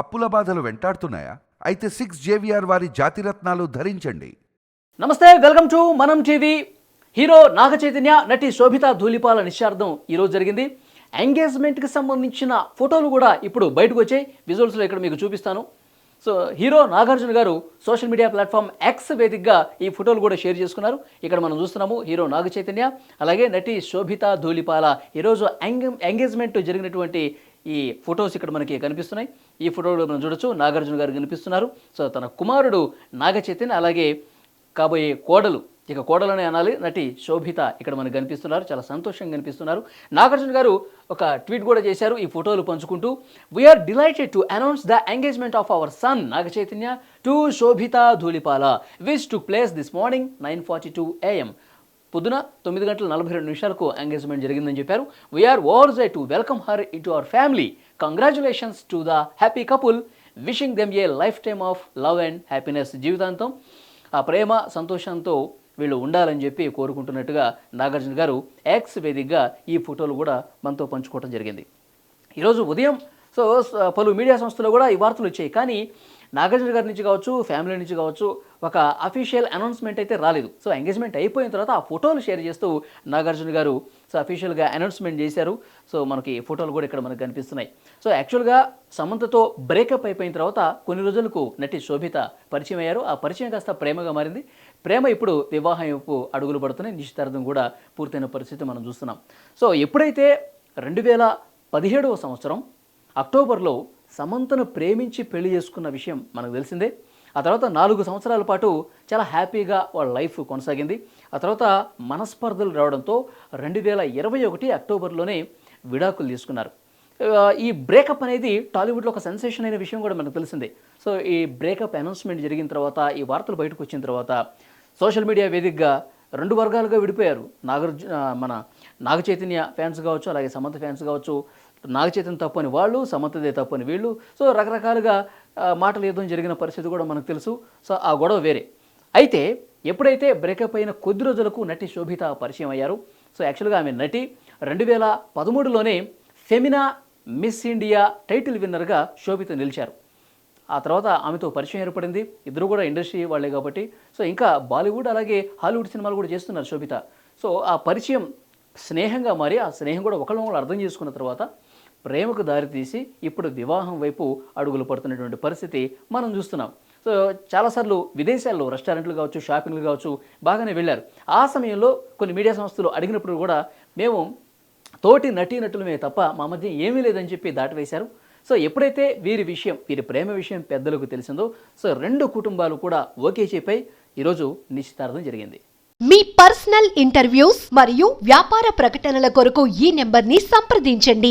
అప్పుల బాధలు వెంటాడుతున్నాయా? అయితే సిక్స్ జేవిఆర్ వారి జాతిరత్నాలు ధరించండి. Namaste welcome to Manam TV. Hero Naga Chaitanya నటి శోభిత ధూళిపాల నిశ్చార్థం ఈరోజు జరిగింది. ఎంగేజ్మెంట్కి సంబంధించిన ఫోటోలు కూడా ఇప్పుడు బయటకు వచ్చాయి. విజువల్స్లో ఇక్కడ మీకు చూపిస్తాను. సో హీరో నాగార్జున గారు సోషల్ మీడియా ప్లాట్ఫామ్ ఎక్స్ వేదికగా ఈ ఫోటోలు కూడా షేర్ చేసుకున్నారు. ఇక్కడ మనం చూస్తున్నాము హీరో నాగ చైతన్య అలాగే నటి శోభిత ధూళిపాల. ఈరోజు ఎంగేజ్మెంట్ జరిగినటువంటి ఈ ఫొటోస్ ఇక్కడ మనకి కనిపిస్తున్నాయి. ఈ ఫోటోలో మనం చూడొచ్చు నాగార్జున గారు కనిపిస్తున్నారు. సో తన కుమారుడు నాగచైతన్య అలాగే కాబోయే కోడలు. ఇక కోడలనే అనాలి. నటి శోభిత ఇక్కడ మనకు కనిపిస్తున్నారు. చాలా సంతోషంగా కనిపిస్తున్నారు. నాగార్జున గారు ఒక ట్వీట్ కూడా చేశారు ఈ ఫోటోలు పంచుకుంటూ we are delighted to announce the engagement of our son Naga Chaitanya to Sobhita Dhulipala. Which took place this morning nine forty two AM పొద్దున తొమ్మిది గంటల నలభై రెండు నిమిషాలకు ఎంగేజ్మెంట్ జరిగిందని చెప్పారు. We are overjoyed to welcome her into our family congratulations to the happy couple wishing them a lifetime of love and happiness జీవితాంతం ఆ ప్రేమ సంతోషంతో వీళ్ళు ఉండాలని చెప్పి కోరుకుంటున్నట్టుగా నాగార్జున గారు ఎక్స్ వేదికగా ఈ ఫోటోలు కూడా మనతో పంచుకోవడం జరిగింది. ఈరోజు ఉదయం సో పలు మీడియా సంస్థలు కూడా ఈ వార్తలు వచ్చాయి కానీ నాగార్జున గారి నుంచి కావచ్చు ఫ్యామిలీ నుంచి కావచ్చు ఒక అఫీషియల్ అనౌన్స్మెంట్ అయితే రాలేదు. సో ఎంగేజ్మెంట్ అయిపోయిన తర్వాత ఆ ఫోటోలు షేర్ చేస్తూ నాగార్జున గారు సో అఫీషియల్గా అనౌన్స్మెంట్ చేశారు. సో మనకి ఫోటోలు కూడా ఇక్కడ మనకు కనిపిస్తున్నాయి. సో యాక్చువల్గా సమంతతో బ్రేకప్ అయిపోయిన తర్వాత కొన్ని రోజులకు నటి శోభిత పరిచయం అయ్యారు. ఆ పరిచయం కాస్త ప్రేమగా మారింది. ప్రేమ ఇప్పుడు వివాహం వైపు అడుగులు పడుతున్నాయి. నిశ్చితార్థం కూడా పూర్తయిన పరిస్థితి మనం చూస్తున్నాం. సో ఎప్పుడైతే రెండు వేల పదిహేడవ సంవత్సరం అక్టోబర్లో సమంతను ప్రేమించి పెళ్ళి చేసుకున్న విషయం మనకు తెలిసిందే. ఆ తర్వాత నాలుగు సంవత్సరాల పాటు చాలా హ్యాపీగా వాళ్ళ లైఫ్ కొనసాగింది. ఆ తర్వాత మనస్పర్ధలు రావడంతో రెండు వేల ఇరవై ఒకటి అక్టోబర్లోనే విడాకులు తీసుకున్నారు. ఈ బ్రేకప్ అనేది టాలీవుడ్లో ఒక సెన్సేషన్ అయిన విషయం కూడా మనకు తెలిసిందే. సో ఈ బ్రేకప్ అనౌన్స్మెంట్ జరిగిన తర్వాత ఈ వార్తలు బయటకు వచ్చిన తర్వాత సోషల్ మీడియా వేదికగా రెండు వర్గాలుగా విడిపోయారు. నాగార్జున మన నాగ చైతన్య ఫ్యాన్స్ కావచ్చు అలాగే సమంత ఫ్యాన్స్ కావచ్చు. నాగ తప్పని తప్పు అని వాళ్ళు సమంతదే తప్పు అని వీళ్ళు. సో రకరకాలుగా మాటలు యుద్ధం జరిగిన పరిస్థితి కూడా మనకు తెలుసు. సో ఆ గొడవ వేరే. అయితే ఎప్పుడైతే బ్రేకప్ అయిన కొద్ది రోజులకు నటి శోభిత పరిచయం అయ్యారు. సో యాక్చువల్గా ఆమె నటి రెండు వేల పదమూడులోనే ఫెమినా మిస్ ఇండియా టైటిల్ విన్నర్గా శోభిత నిలిచారు. ఆ తర్వాత ఆమెతో పరిచయం ఏర్పడింది. ఇద్దరు కూడా ఇండస్ట్రీ వాళ్ళే కాబట్టి. సో ఇంకా బాలీవుడ్ అలాగే హాలీవుడ్ సినిమాలు కూడా చేస్తున్నారు శోభిత. సో ఆ పరిచయం స్నేహంగా మారి ఆ స్నేహం కూడా ఒకళ్ళు అర్థం చేసుకున్న తర్వాత ప్రేమకు దారితీసి ఇప్పుడు వివాహం వైపు అడుగులు పడుతున్నటువంటి పరిస్థితి మనం చూస్తున్నాం. సో చాలాసార్లు విదేశాల్లో రెస్టారెంట్లు కావచ్చు షాపింగ్లు కావచ్చు బాగానే వెళ్ళారు. ఆ సమయంలో కొన్ని మీడియా సంస్థలు అడిగినప్పుడు కూడా మేము తోటి నటీనటులమే తప్ప మా మధ్య ఏమీ లేదని చెప్పి దాటివేశారు. సో ఎప్పుడైతే వీరి విషయం వీరి ప్రేమ విషయం పెద్దలకు తెలిసిందో సో రెండు కుటుంబాలు కూడా ఓకే చెప్పై ఈరోజు నిశ్చితార్థం జరిగింది. మీ పర్సనల్ ఇంటర్వ్యూస్ మరియు వ్యాపార ప్రకటనల కొరకు ఈ నెంబర్ని సంప్రదించండి.